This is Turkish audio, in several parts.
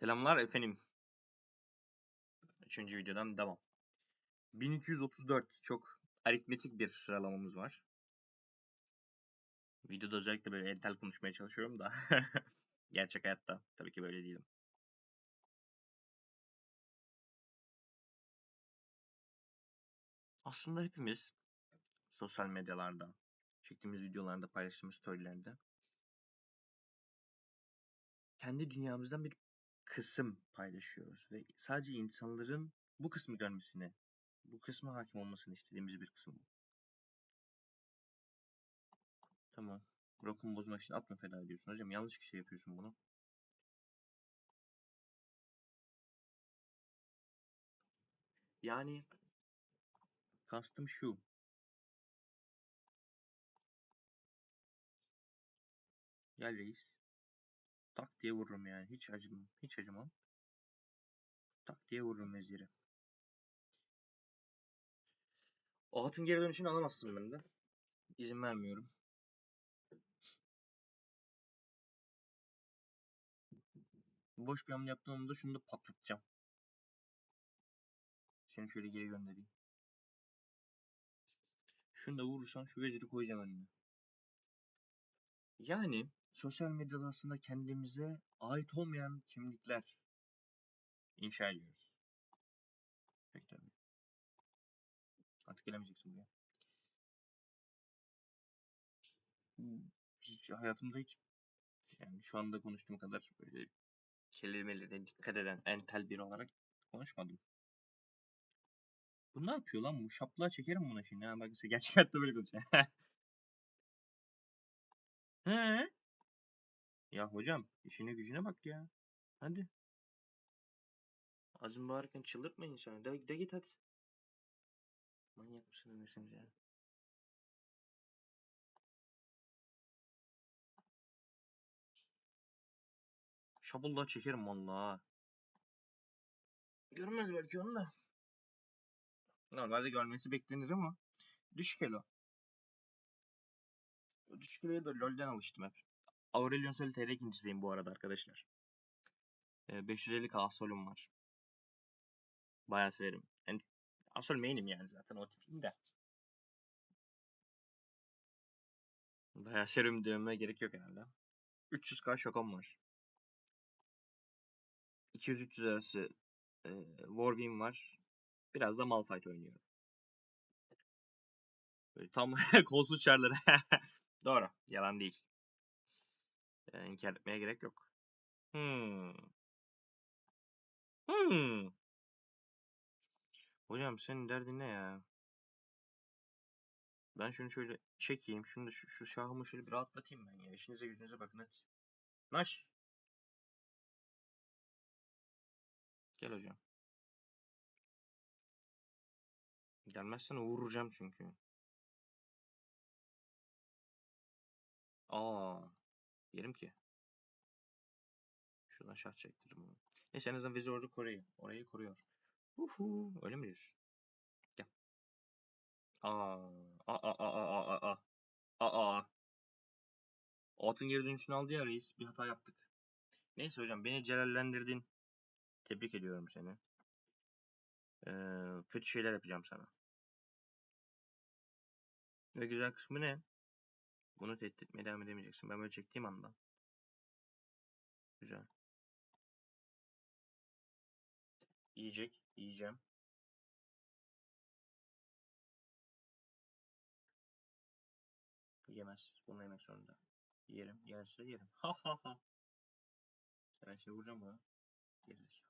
Selamlar efendim. Üçüncü videodan devam. 1234 çok aritmetik bir sıralamamız var. Videoda özellikle böyle entel konuşmaya çalışıyorum da. Gerçek hayatta tabii ki böyle değilim. Aslında hepimiz sosyal medyalarda, çektiğimiz videolarda, paylaştığımız storylerde kendi dünyamızdan bir kısım paylaşıyoruz ve sadece insanların bu kısmı görmesini, bu kısma hakim olmasını istediğimiz bir kısım bu. Tamam. Rock'un bozmak için at mı feda ediyorsun hocam? Yanlış kişi yapıyorsun bunu. Yani kastım şu. Gel reis. Tak diye vururum yani. Hiç acımam. Hiç acımam. Tak diye vururum veziri. O atın geri dönüşünü alamazsın benden. İzin vermiyorum. Boş bir hamle yaptığımda şunu da patlatacağım. Seni şöyle geri göndereyim. Şunu da vurursan şu veziri koyacağım önüne. Yani sosyal medyada aslında kendimize ait olmayan kimlikler inşa ediyoruz. Pek tabii. Artık gelemeyeceksin buraya. Hiç, hayatımda hiç yani şu anda konuştuğum kadar böyle kelimelere dikkat eden entel biri olarak konuşmadım. Bu ne yapıyor lan bu? Şaplığa çekerim buna şimdi. Ha, bak işte gerçek hayatta böyle konuşuyor. He? Ya hocam işine gücüne bak ya. Hadi. Ağzın bağırırken çıldırtma insanı. De, de git hadi. Manyak mısın nesiniz ya? Şabulla çekerim vallahi. Görmez belki onu da. Normalde görmesi beklenir ama düşük elo. Düşük eloya da LoL'den alıştım hep. Aurelion Sol TR ikincisiyim bu arada arkadaşlar. Ee, 550 k Asol'um var. Bayağı severim. Yani Asol main'im yani zaten o tipim de. Bayağı serum dövmeye gerek yok herhalde. 300k şokom var. 200-300 arası e, Warwing var. Biraz da Malphite oynuyorum. Böyle tam kolsuz çarları. Doğru. Yalan değil. Yani inkar etmeye gerek yok. Hmm. Hmm. Hocam senin derdin ne ya? Ben şunu şöyle çekeyim. Şunu da şu, şu şahımı şöyle bir rahatlatayım ben ya. İşinize gücünüze bakın hadi. Naş. Gel hocam. Gelmezsen vuracağım çünkü. Aa, yerim ki. Şuradan şah çektiririm bunu. Neyse en azından vizi orada koruyor. Orayı koruyor. Uhu, öyle mi diyorsun? Gel. Aa, aa, aa, aa, aa, aa. Aa, atın geri dönüşünü aldı ya reis. Bir hata yaptık. Neyse hocam beni celallendirdin. Tebrik ediyorum seni. Ee, kötü şeyler yapacağım sana. Ve güzel kısmı ne? Bunu tehdit etmeye devam edemeyeceksin. Ben böyle çektiğim anda. Güzel. Yiyecek. Yiyeceğim. Yemez. Bunu yemek zorunda. Yerim. Yerse yerim. Ha ha ha. Ben şimdi vuracağım buna. Gelir.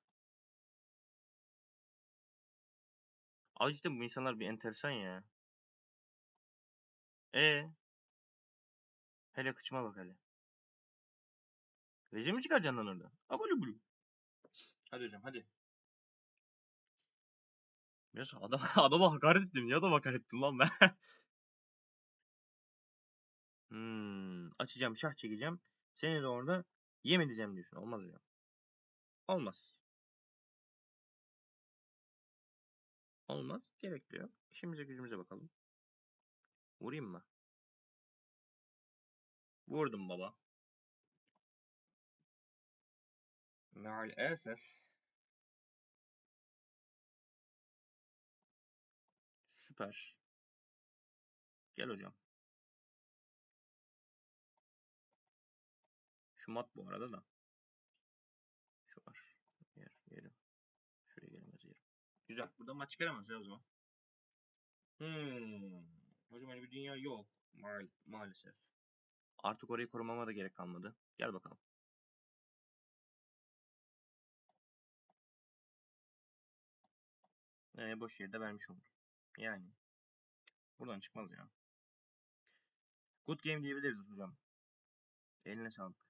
Abi cidden bu insanlar bir enteresan ya. E Hele kıçıma bak hele. Vezir mi çıkaracaksın lan orada? Abone bulu. Hadi hocam hadi. Biraz adam, adama hakaret ettim. Ya da hakaret ettim lan ben. hmm, açacağım şah çekeceğim. Seni de orada yem edeceğim diyorsun. Olmaz hocam. Olmaz. Olmaz. Gerekli İşimize gücümüze bakalım. Vurayım mı? Vurdum baba. Maalesef. Süper. Gel hocam. Şu mat bu arada da. Şu var. Yer, yerim. Şuraya gelemez yerim. Güzel. Burada maç çıkaramaz ya o zaman. Hmm. Hocam öyle bir dünya yok. Maal maalesef. Artık orayı korumama da gerek kalmadı. Gel bakalım. Ee, boş yerde vermiş olur. Yani. Buradan çıkmaz ya. Good game diyebiliriz hocam. Eline sağlık.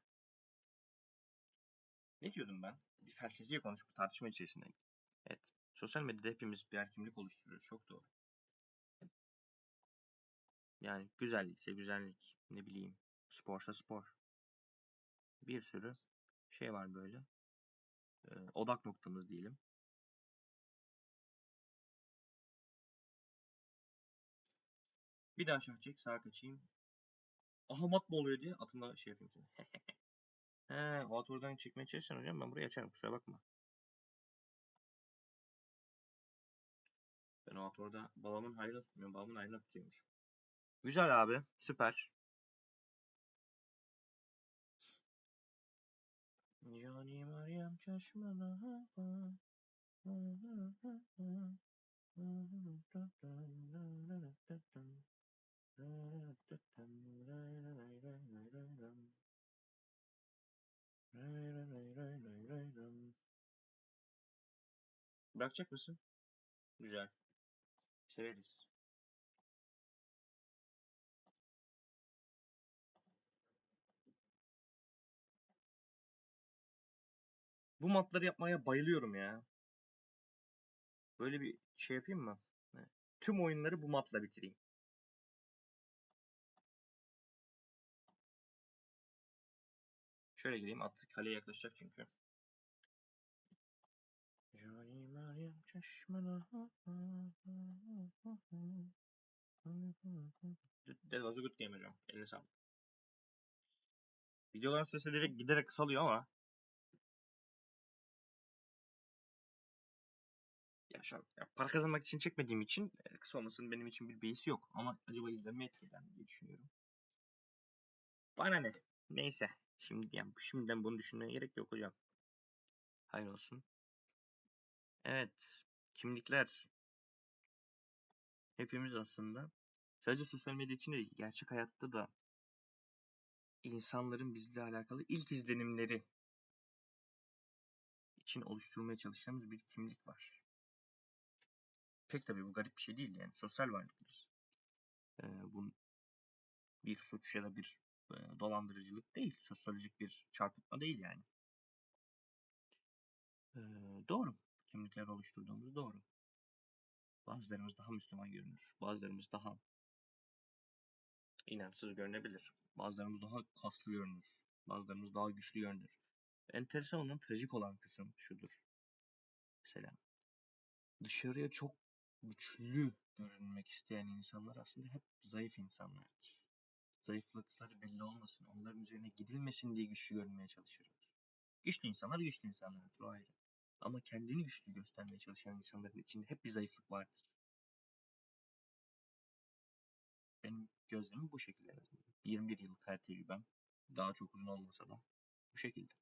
Ne diyordum ben? Bir felsefi konuş bu tartışma içerisinde. Evet. Sosyal medyada hepimiz birer kimlik oluşturuyoruz. Çok doğru. Yani güzellikse güzellik. Ne bileyim. Sporsa spor. Bir sürü şey var böyle. Ee, odak noktamız diyelim. Bir daha şah çek. Sağa kaçayım. Aha mat mı oluyor diye atımla şey yapayım seni. He, o at oradan çekmeye çalışırsan hocam ben burayı açarım. Kusura bakma. Ben o at orada babamın hayrına tutmuyorum. Babamın hayrına tutuyormuş. Güzel abi. Süper. Yani Meryem çeşmene hava. Bırakacak mısın? Güzel. Severiz. Bu matları yapmaya bayılıyorum ya. Böyle bir şey yapayım mı? Tüm oyunları bu matla bitireyim. Şöyle gireyim. At kaleye yaklaşacak çünkü. That was a good game hocam. Eline sağlık. Videoların direkt giderek kısalıyor ama şu an ya para kazanmak için çekmediğim için e, kısa olmasının benim için bir beisi yok. Ama acaba izlenme etkiler diye düşünüyorum. Bana ne? Neyse. Şimdi yani şimdiden bunu düşünmeye gerek yok hocam. Hayır olsun. Evet. Kimlikler. Hepimiz aslında sadece sosyal medya için değil, gerçek hayatta da insanların bizle alakalı ilk izlenimleri için oluşturmaya çalıştığımız bir kimlik var. Pek tabii bu garip bir şey değil yani. Sosyal varlıklarız. Ee, bu bir suç ya da bir e, dolandırıcılık değil. Sosyolojik bir çarpıtma değil yani. Ee, doğru. Kimlikler oluşturduğumuz doğru. Bazılarımız daha Müslüman görünür. Bazılarımız daha inançsız görünebilir. Bazılarımız daha kaslı görünür. Bazılarımız daha güçlü görünür. Enteresan olan, trajik olan kısım şudur. Mesela dışarıya çok güçlü görünmek isteyen insanlar aslında hep zayıf insanlardır. Zayıflıkları belli olmasın, onların üzerine gidilmesin diye güçlü görünmeye çalışırlar. Güçlü insanlar güçlü insanlardır, o ayrı. Ama kendini güçlü göstermeye çalışan insanların içinde hep bir zayıflık vardır. Benim gözlemim bu şekilde. 21 yıllık hayat tecrübem. Daha çok uzun olmasa da bu şekilde.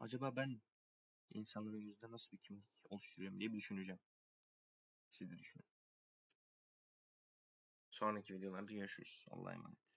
Acaba ben insanların yüzünde nasıl bir kimlik oluşturuyorum diye bir düşüneceğim. Siz de düşünün. Sonraki videolarda görüşürüz. Allah'a emanet.